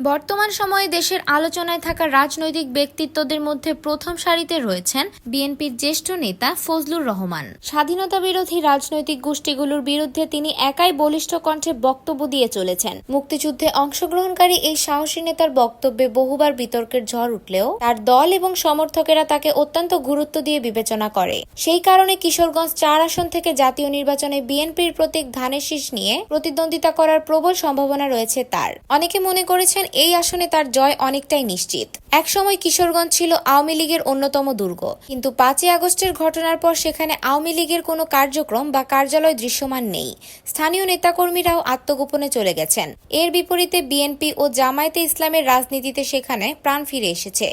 বর্তমান সময়ে দেশের আলোচনায় থাকা রাজনৈতিক ব্যক্তিত্বদের মধ্যে প্রথম সারিতে রয়েছেন বিএনপির জ্যেষ্ঠ নেতা ফজলুর রহমান। স্বাধীনতা বিরোধী রাজনৈতিক গোষ্ঠীগুলোর বিরুদ্ধে তিনি একাই বলিষ্ঠ কণ্ঠে বক্তব্য দিয়ে চলেছেন। মুক্তিযুদ্ধে অংশগ্রহণকারী এই সাহসী নেতার বক্তব্যে বহুবার বিতর্কের ঝড় উঠলেও তার দল এবং সমর্থকেরা তাকে অত্যন্ত গুরুত্ব দিয়ে বিবেচনা করে। সেই কারণে কিশোরগঞ্জ চার আসন থেকে জাতীয় নির্বাচনে বিএনপির প্রতীক ধানের শীষ নিয়ে প্রতিদ্বন্দ্বিতা করার প্রবল সম্ভাবনা রয়েছে তার। অনেকে মনে করেছেন এই আসনে তার জয় অনেকটাই নিশ্চিত। একসময় কিশোরগঞ্জ ছিল আওয়ামী লীগের অন্যতম দুর্গ। কিন্তু পাঁচই আগস্টের ঘটনার পর সেখানে আওয়ামী লীগের কোনো কার্যক্রম বা কার্যালয় দৃশ্যমান নেই। স্থানীয় নেতাকর্মীরাও আত্মগোপনে চলে গেছেন। এর বিপরীতে বিএনপি ও জামায়াতে ইসলামের রাজনীতিতে সেখানে প্রাণ ফিরে এসেছে।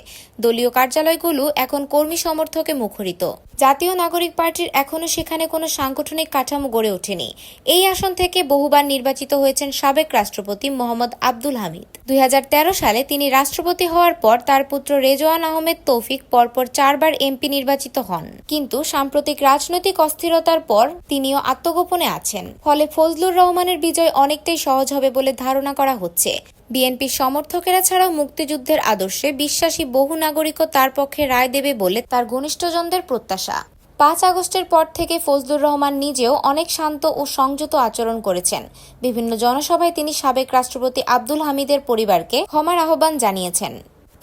দলীয় কার্যালয়গুলো এখন কর্মী সমর্থকে মুখরিত। জাতীয় নাগরিক পার্টির এখনও সেখানে কোনো সাংগঠনিক কাঠামো গড়ে ওঠেনি। এই আসন থেকে বহুবার নির্বাচিত হয়েছেন সাবেক রাষ্ট্রপতি মোহাম্মদ আব্দুল হামিদ। দুই হাজার তেরো সালে তিনি রাষ্ট্রপতি হওয়ার পর তার পুত্র রেজওয়ান আহমেদ তৌফিক পরপর চারবার এমপি নির্বাচিত হন। কিন্তু সাম্প্রতিক রাজনৈতিক অস্থিরতার পর তিনিও আত্মগোপনে আছেন। ফলে ফজলুর রহমানের বিজয় অনেকটাই সহজ হবে বলে ধারণা করা হচ্ছে। বিএনপির সমর্থকেরা ছাড়াও মুক্তিযুদ্ধের আদর্শে বিশ্বাসী বহু নাগরিকও তার পক্ষে রায় দেবে বলে তার ঘনিষ্ঠজনদের প্রত্যাশা। পাঁচ আগস্টের পর থেকে ফজলুর রহমান নিজেও অনেক শান্ত ও সংযত আচরণ করেছেন। বিভিন্ন জনসভায় তিনি সাবেক রাষ্ট্রপতি আব্দুল হামিদের পরিবারকে ক্ষমার আহ্বান জানিয়েছেন।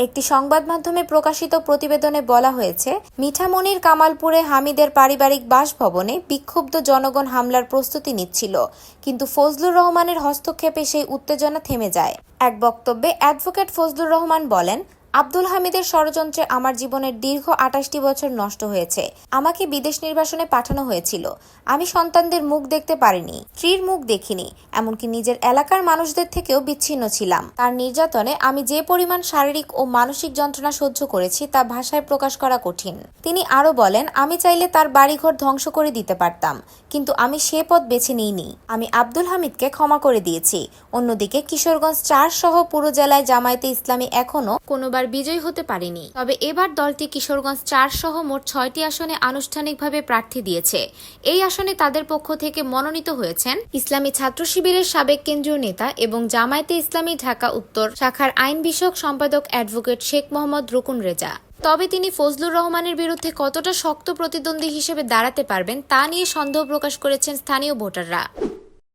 একটি সংবাদ মাধ্যমে প্রকাশিত প্রতিবেদনে বলা হয়েছে মিঠামনির কামালপুরে হামিদের পারিবারিক বাসভবনে বিক্ষুব্ধ জনগণ হামলার প্রস্তুতি নিচ্ছিল, কিন্তু ফজলুর রহমানের হস্তক্ষেপে সেই উত্তেজনা থেমে যায়। এক বক্তব্যে অ্যাডভোকেট ফজলুর রহমান বলেন আব্দুল হামিদের ষড়যন্ত্রে আমার জীবনের দীর্ঘ আটাশটি বছর নষ্ট হয়েছে। আমাকে বিদেশ নির্বাসনে পাঠানো হয়েছিল। আমি সন্তানদের মুখ দেখতে পারিনি, স্ত্রীর মুখ দেখিনি, এমনকি নিজের এলাকার মানুষদের থেকেও বিচ্ছিন্ন ছিলাম। তার নির্যাতনে আমি যে পরিমাণ শারীরিক ও মানসিক যন্ত্রণা সহ্য করেছি তা ভাষায় প্রকাশ করা কঠিন। তিনি আরও বলেন, আমি চাইলে তার বাড়িঘর ধ্বংস করে দিতে পারতাম, কিন্তু আমি সে পথ বেছে নিইনি। আমি আব্দুল হামিদকে ক্ষমা করে দিয়েছি। অন্যদিকে কিশোরগঞ্জ চার সহ পুরো জেলায় জামায়াতে ইসলামী এখনও কোনোবার বিজয়ী হতে পারেনি। তবে এবার দলটি কিশোরগঞ্জ চার সহ মোট ছয়টি আসনে আনুষ্ঠানিকভাবে প্রার্থী দিয়েছে। এই আসনে তাদের পক্ষ থেকে মনোনীত হয়েছেন ইসলামী ছাত্র শিবিরের সাবেক কেন্দ্রীয় নেতা এবং জামায়াতে ইসলামী ঢাকা উত্তর শাখার আইন বিষয়ক সম্পাদক অ্যাডভোকেট শেখ মোহাম্মদ রুকুন রেজা। তবে তিনি ফজলুর রহমানের বিরুদ্ধে কতটা শক্ত প্রতিদ্বন্দ্বী হিসেবে দাঁড়াতে পারবেন তা নিয়ে সন্দেহ প্রকাশ করেছেন স্থানীয় ভোটাররা।